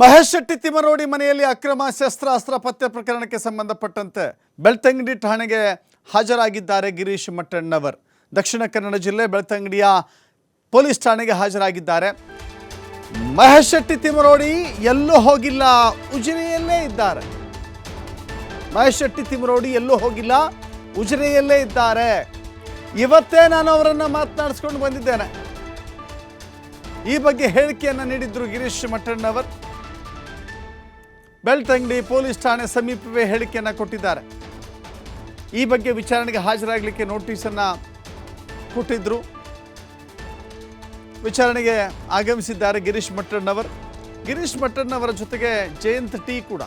ಮಹೇಶ್ ಶೆಟ್ಟಿ ತಿಮರೋಡಿ ಮನೆಯಲ್ಲಿ ಅಕ್ರಮ ಶಸ್ತ್ರಾಸ್ತ್ರ ಪತ್ತೆ ಪ್ರಕರಣಕ್ಕೆ ಸಂಬಂಧಪಟ್ಟಂತೆ ಬೆಳ್ತಂಗಡಿ ಠಾಣೆಗೆ ಹಾಜರಾಗಿದ್ದಾರೆ ಗಿರೀಶ್ ಮಟ್ಟಣ್ಣವರ್. ದಕ್ಷಿಣ ಕನ್ನಡ ಜಿಲ್ಲೆ ಬೆಳ್ತಂಗಡಿಯ ಪೊಲೀಸ್ ಠಾಣೆಗೆ ಹಾಜರಾಗಿದ್ದಾರೆ. ಮಹೇಶ್ ಶೆಟ್ಟಿ ತಿಮರೋಡಿ ಎಲ್ಲೂ ಹೋಗಿಲ್ಲ, ಉಜಿರೆಯಲ್ಲೇ ಇದ್ದಾರೆ. ಮಹೇಶ್ ಶೆಟ್ಟಿ ತಿಮರೋಡಿ ಎಲ್ಲೂ ಹೋಗಿಲ್ಲ, ಉಜಿರೆಯಲ್ಲೇ ಇದ್ದಾರೆ. ಇವತ್ತೇ ನಾನು ಅವರನ್ನು ಮಾತನಾಡಿಸ್ಕೊಂಡು ಬಂದಿದ್ದೇನೆ. ಈ ಬಗ್ಗೆ ಹೇಳಿಕೆಯನ್ನು ನೀಡಿದ್ರು ಗಿರೀಶ್ ಮಟ್ಟಣ್ಣವರ್. ಬೆಳ್ತಂಗಡಿ ಪೊಲೀಸ್ ಠಾಣೆ ಸಮೀಪವೇ ಹೇಳಿಕೆಯನ್ನು ಕೊಟ್ಟಿದ್ದಾರೆ. ಈ ಬಗ್ಗೆ ವಿಚಾರಣೆಗೆ ಹಾಜರಾಗಲಿಕ್ಕೆ ನೋಟಿಸನ್ನು ಕೊಟ್ಟಿದ್ದರು ವಿಚಾರಣೆಗೆ ಆಗಮಿಸಿದ್ದಾರೆ ಗಿರೀಶ್ ಮಟ್ಟಣ್ಣವರ್. ಗಿರೀಶ್ ಮಟ್ಟಣ್ಣವರ ಜೊತೆಗೆ ಜಯಂತ್ ಟಿ ಕೂಡ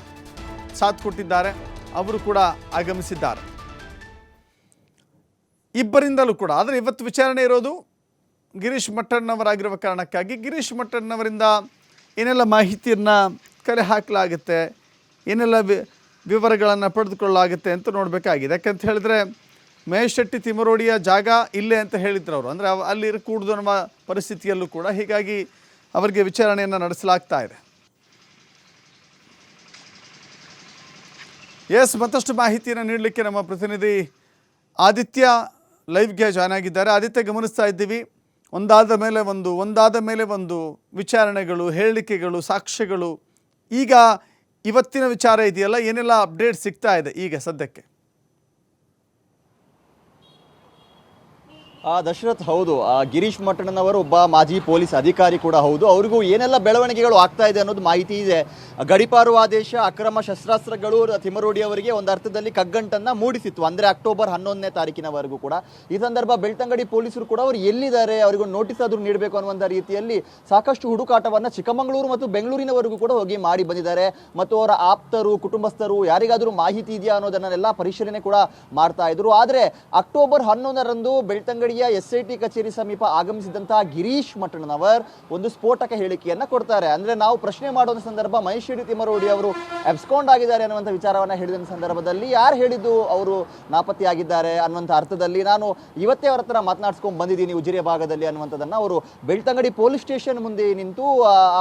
ಸಾಥ್ ಕೊಟ್ಟಿದ್ದಾರೆ. ಅವರು ಕೂಡ ಆಗಮಿಸಿದ್ದಾರೆ. ಇಬ್ಬರಿಂದಲೂ ಕೂಡ, ಆದರೆ ಇವತ್ತು ವಿಚಾರಣೆ ಇರೋದು ಗಿರೀಶ್ ಮಟ್ಟಣ್ಣವರಾಗಿರುವ ಕಾರಣಕ್ಕಾಗಿ. ಗಿರೀಶ್ ಮಟ್ಟಣ್ಣವರಿಂದ ಏನೆಲ್ಲ ಮಾಹಿತಿಯನ್ನು ಕಲೆ ಹಾಕಲಾಗುತ್ತೆ, ಏನೆಲ್ಲ ವಿವರಗಳನ್ನು ಪಡೆದುಕೊಳ್ಳಲಾಗುತ್ತೆ ಅಂತ ನೋಡಬೇಕಾಗಿದೆ. ಯಾಕಂತ ಹೇಳಿದ್ರೆ ಮಹೇಶ್ ಶೆಟ್ಟಿ ತಿಮರೋಡಿಯ ಜಾಗ ಇಲ್ಲೇ ಅಂತ ಹೇಳಿದ್ರು ಅವರು ಅಂದರೆ ಅಲ್ಲಿ ಕೂಡುದು ಅನ್ನುವ ಪರಿಸ್ಥಿತಿಯಲ್ಲೂ ಕೂಡ ಹೀಗಾಗಿ ಅವರಿಗೆ ವಿಚಾರಣೆಯನ್ನು ನಡೆಸಲಾಗ್ತಾ ಇದೆ. ಎಸ್, ಮತ್ತಷ್ಟು ಮಾಹಿತಿಯನ್ನು ನೀಡಲಿಕ್ಕೆ ನಮ್ಮ ಪ್ರತಿನಿಧಿ ಆದಿತ್ಯ ಲೈವ್ಗೆ ಜಾಯ್ನ್ ಆಗಿದ್ದಾರೆ. ಆದಿತ್ಯ, ಗಮನಿಸ್ತಾ ಇದ್ದೀವಿ. ಒಂದಾದ ಮೇಲೆ ಒಂದು, ಒಂದಾದ ಮೇಲೆ ಒಂದು ವಿಚಾರಣೆಗಳು, ಹೇಳಿಕೆಗಳು, ಸಾಕ್ಷ್ಯಗಳು ಈಗ ಇವತ್ತಿನ ವಿಚಾರ ಇದೆಯಲ್ಲ ಏನೆಲ್ಲ ಅಪ್ಡೇಟ್ ಸಿಗ್ತಾ ಇದೆ ಈಗ ಸದ್ಯಕ್ಕೆ? ದಶರಥ್ ಹೌದು, ಆ ಗಿರೀಶ್ ಮಟ್ಟಣ್ಣನವರು ಒಬ್ಬ ಮಾಜಿ ಪೊಲೀಸ್ ಅಧಿಕಾರಿ ಕೂಡ ಹೌದು. ಅವ್ರಿಗೂ ಏನೆಲ್ಲ ಬೆಳವಣಿಗೆಗಳು ಆಗ್ತಾ ಇದೆ ಅನ್ನೋದು ಮಾಹಿತಿ ಇದೆ. ಗಡಿಪಾರು ಆದೇಶ, ಅಕ್ರಮ ಶಸ್ತ್ರಾಸ್ತ್ರಗಳು, ತಿಮರೋಡಿ ಅವರಿಗೆ ಒಂದು ಅರ್ಥದಲ್ಲಿ ಕಗ್ಗಂಟನ್ನು ಮೂಡಿಸಿತ್ತು. ಅಂದರೆ ಅಕ್ಟೋಬರ್ ಹನ್ನೊಂದನೇ ತಾರೀಕಿನವರೆಗೂ ಕೂಡ. ಈ ಸಂದರ್ಭ ಬೆಳ್ತಂಗಡಿ ಪೊಲೀಸರು ಕೂಡ ಅವರು ಎಲ್ಲಿದ್ದಾರೆ ಅವರಿಗೂ ನೋಟಿಸ್ ಆದರೂ ನೀಡಬೇಕು ಅನ್ನುವಂಥ ರೀತಿಯಲ್ಲಿ ಸಾಕಷ್ಟು ಹುಡುಕಾಟವನ್ನು ಚಿಕ್ಕಮಗಳೂರು ಮತ್ತು ಬೆಂಗಳೂರಿನವರೆಗೂ ಕೂಡ ಹೋಗಿ ಮಾಡಿ ಬಂದಿದ್ದಾರೆ. ಮತ್ತು ಅವರ ಆಪ್ತರು, ಕುಟುಂಬಸ್ಥರು, ಯಾರಿಗಾದರೂ ಮಾಹಿತಿ ಇದೆಯಾ ಅನ್ನೋದನ್ನೆಲ್ಲ ಪರಿಶೀಲನೆ ಕೂಡ ಮಾಡ್ತಾ ಇದ್ರು. ಆದರೆ ಅಕ್ಟೋಬರ್ ಹನ್ನೊಂದರಂದು ಬೆಳ್ತಂಗಡಿಯ ಎಸ್ ಐ ಟಿ ಕಚೇರಿ ಸಮೀಪ ಆಗಮಿಸಿದಂತಹ ಗಿರೀಶ್ ಮಟ್ಟಣ್ಣನವರ್ ಒಂದು ಸ್ಫೋಟಕ ಹೇಳಿಕೆಯನ್ನ ಕೊಡ್ತಾರೆ. ಅಂದ್ರೆ ನಾವು ಪ್ರಶ್ನೆ ಮಾಡುವ ಸಂದರ್ಭ ಮಹೇಶ್ವರಿ ತಿಮ್ಮರೋಡಿ ಅವರು ಎಬ್ಸ್ಕೊಂಡ್ ಆಗಿದ್ದಾರೆ ಅನ್ನುವಂಥ ವಿಚಾರವನ್ನ ಹೇಳಿದ ಸಂದರ್ಭದಲ್ಲಿ ಯಾರು ಹೇಳಿದ್ದು ಅವರು ನಾಪತ್ತೆಯಾಗಿದ್ದಾರೆ ಅನ್ನುವಂಥ ಅರ್ಥದಲ್ಲಿ ನಾನು ಇವತ್ತೇ ಅವರ ಹತ್ರ ಮಾತನಾಡಿಸ್ಕೊಂಡು ಬಂದಿದ್ದೀನಿ ಉಜಿರೆ ಭಾಗದಲ್ಲಿ ಅನ್ನುವಂಥದ್ದನ್ನ ಅವರು ಬೆಳ್ತಂಗಡಿ ಪೊಲೀಸ್ ಸ್ಟೇಷನ್ ಮುಂದೆ ನಿಂತು,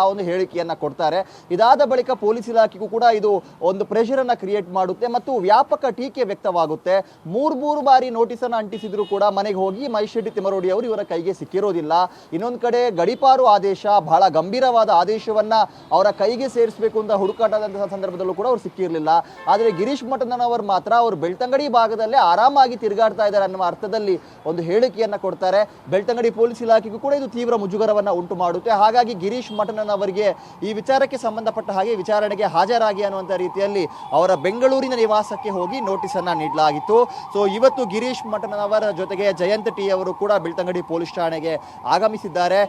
ಆ ಒಂದು ಹೇಳಿಕೆಯನ್ನ ಕೊಡ್ತಾರೆ. ಇದಾದ ಬಳಿಕ ಪೊಲೀಸ್ ಇಲಾಖೆಗೂ ಕೂಡ ಇದು ಒಂದು ಪ್ರೆಷರ್ ಅನ್ನ ಕ್ರಿಯೇಟ್ ಮಾಡುತ್ತೆ ಮತ್ತು ವ್ಯಾಪಕ ಟೀಕೆ ವ್ಯಕ್ತವಾಗುತ್ತೆ. ಮೂರು ಮೂರು ಬಾರಿ ನೋಟಿಸ್ ಅನ್ನ ಅಂಟಿಸಿದ್ರು ಕೂಡ ಮನೆಗೆ ಹೋಗಿ ಮೈಶೆಟ್ಟಿ ತಿಮರೋಡಿ ಅವರು ಇವರ ಕೈಗೆ ಸಿಕ್ಕಿರೋದಿಲ್ಲ. ಇನ್ನೊಂದು ಕಡೆ ಗಡಿಪಾರು ಆದೇಶ ಬಹಳ ಗಂಭೀರವಾದ ಆದೇಶವನ್ನ ಅವರ ಕೈಗೆ ಸೇರಿಸಬೇಕು ಅಂತ ಹುಡುಕಾಟದಂತಹ ಸಂದರ್ಭದಲ್ಲೂ ಕೂಡ ಅವರು ಸಿಕ್ಕಿರಲಿಲ್ಲ. ಆದರೆ ಗಿರೀಶ್ ಮಠನವರು ಮಾತ್ರ ಅವರು ಬೆಳ್ತಂಗಡಿ ಭಾಗದಲ್ಲೇ ಆರಾಮಾಗಿ ತಿರುಗಾಡ್ತಾ ಇದ್ದಾರೆ ಅನ್ನುವ ಅರ್ಥದಲ್ಲಿ ಒಂದು ಹೇಳಿಕೆಯನ್ನು ಕೊಡ್ತಾರೆ. ಬೆಳ್ತಂಗಡಿ ಪೊಲೀಸ್ ಇಲಾಖೆಗೂ ಕೂಡ ಇದು ತೀವ್ರ ಮುಜುಗರವನ್ನ ಉಂಟು ಮಾಡುತ್ತೆ. ಹಾಗಾಗಿ ಗಿರೀಶ್ ಮಠನವರಿಗೆ ಈ ವಿಚಾರಕ್ಕೆ ಸಂಬಂಧಪಟ್ಟ ಹಾಗೆ ವಿಚಾರಣೆಗೆ ಹಾಜರಾಗಿ ಅನ್ನುವಂಥ ರೀತಿಯಲ್ಲಿ ಅವರ ಬೆಂಗಳೂರಿನ ನಿವಾಸಕ್ಕೆ ಹೋಗಿ ನೋಟಿಸ್ ಅನ್ನ ನೀಡಲಾಗಿತ್ತು. ಸೊ ಇವತ್ತು ಗಿರೀಶ್ ಮಠನವರ ಜೊತೆಗೆ ಜಯಂತ್ ಟಿ ಅವರು ಕೂಡ ಬೆಳ್ತಂಗಡಿ ಪೊಲೀಸ್ ಠಾಣೆಗೆ ಆಗಮಿಸಿದ್ದಾರೆ.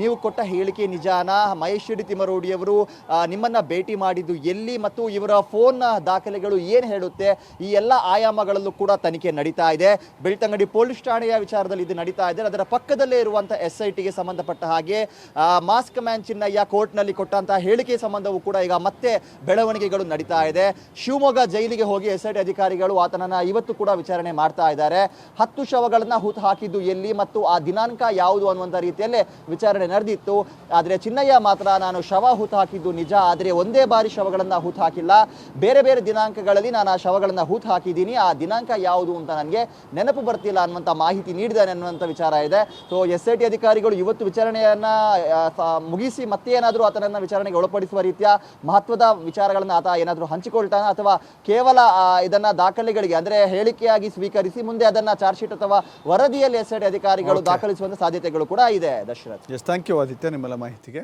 ನೀವು ಕೊಟ್ಟ ಹೇಳಿಕೆ ನಿಜಾನ? ಮಹೇಶ್ ರೆಡ್ಡಿ ತಿಮ್ಮರೋಡಿಯವರು ನಿಮ್ಮನ್ನ ಭೇಟಿ ಮಾಡಿದ್ದು ಎಲ್ಲಿ ಮತ್ತು ಇವರ ಫೋನ್ ದಾಖಲೆಗಳು ಏನು ಹೇಳುತ್ತೆ? ಈ ಎಲ್ಲ ಆಯಾಮಗಳಲ್ಲೂ ಕೂಡ ತನಿಖೆ ನಡೀತಾ ಇದೆ. ಬೆಳ್ತಂಗಡಿ ಪೊಲೀಸ್ ಠಾಣೆಯ ವಿಚಾರದಲ್ಲಿ ಇದು ನಡೀತಾ ಇದೆ. ಅದರ ಪಕ್ಕದಲ್ಲೇ ಇರುವಂಥ ಎಸ್ ಐ ಸಂಬಂಧಪಟ್ಟ ಹಾಗೆ ಮಾಸ್ಕ್ ಮ್ಯಾನ್ ಚಿನ್ನಯ್ಯ ಕೋರ್ಟ್ನಲ್ಲಿ ಕೊಟ್ಟಂತಹ ಹೇಳಿಕೆ ಸಂಬಂಧವೂ ಕೂಡ ಈಗ ಮತ್ತೆ ಬೆಳವಣಿಗೆಗಳು ನಡೀತಾ ಇದೆ. ಶಿವಮೊಗ್ಗ ಜೈಲಿಗೆ ಹೋಗಿ ಎಸ್ ಐ ಅಧಿಕಾರಿಗಳು ಆತನನ್ನ ಇವತ್ತು ಕೂಡ ವಿಚಾರಣೆ ಮಾಡ್ತಾ ಇದ್ದಾರೆ. ಹತ್ತು ಶವಗಳನ್ನ ಹೂತು ಹಾಕಿದ್ದು ಎಲ್ಲಿ ಮತ್ತು ಆ ದಿನಾಂಕ ಯಾವುದು ಅನ್ನುವಂಥ ರೀತಿಯಲ್ಲಿ ವಿಚಾರಣೆ ನಡೆದಿತ್ತು. ಆದರೆ ಚಿನ್ನಯ್ಯ ಮಾತ್ರ ನಾನು ಶವ ಹೂತು ಹಾಕಿದ್ದು ನಿಜ. ಆದರೆ ಒಂದೇ ಬಾರಿ ಶವಗಳನ್ನು ಹುತ ಹಾಕಿಲ್ಲ. ಬೇರೆ ಬೇರೆ ದಿನಾಂಕಗಳಲ್ಲಿ ನಾನು ಆ ಶವಗಳನ್ನು ಹೂತು ಹಾಕಿದ್ದೀನಿ. ಆ ದಿನಾಂಕ ಯಾವುದು ಅಂತ ನನಗೆ ನೆನಪು ಬರ್ತಿಲ್ಲ ಅನ್ನುವಂಥ ಮಾಹಿತಿ ನೀಡಿದ್ದಾನೆ ಅನ್ನುವಂಥ ವಿಚಾರ ಇದೆ. ಸೊ ಎಸ್ ಐ ಟಿ ಅಧಿಕಾರಿಗಳು ಇವತ್ತು ವಿಚಾರಣೆಯನ್ನ ಮುಗಿಸಿ ಮತ್ತೆ ಏನಾದರೂ ಆತನನ್ನು ವಿಚಾರಣೆಗೆ ಒಳಪಡಿಸುವ ರೀತಿಯ ಮಹತ್ವದ ವಿಚಾರಗಳನ್ನು ಆತ ಏನಾದರೂ ಹಂಚಿಕೊಳ್ತಾನೆ ಅಥವಾ ಕೇವಲ ಇದನ್ನು ದಾಖಲೆಗಳಿಗೆ, ಅಂದರೆ ಹೇಳಿಕೆಯಾಗಿ ಸ್ವೀಕರಿಸಿ ಮುಂದೆ ಅದನ್ನ ಚಾರ್ಜ್ ಶೀಟ್ ಅಥವಾ ವರದಿಯಲ್ಲಿ ಎಸ್ ಐ ಅಧಿಕಾರಿಗಳು ದಾಖಲಿಸುವಂತಹ ದಾಖಲಿಸುವಂತ ಸಾಧ್ಯತೆಗಳು ಕೂಡ ಇದೆ Dasharath. Yes thank you Aditya ನಿಮ್ಮೆಲ್ಲ ಮಾಹಿತಿಗೆ.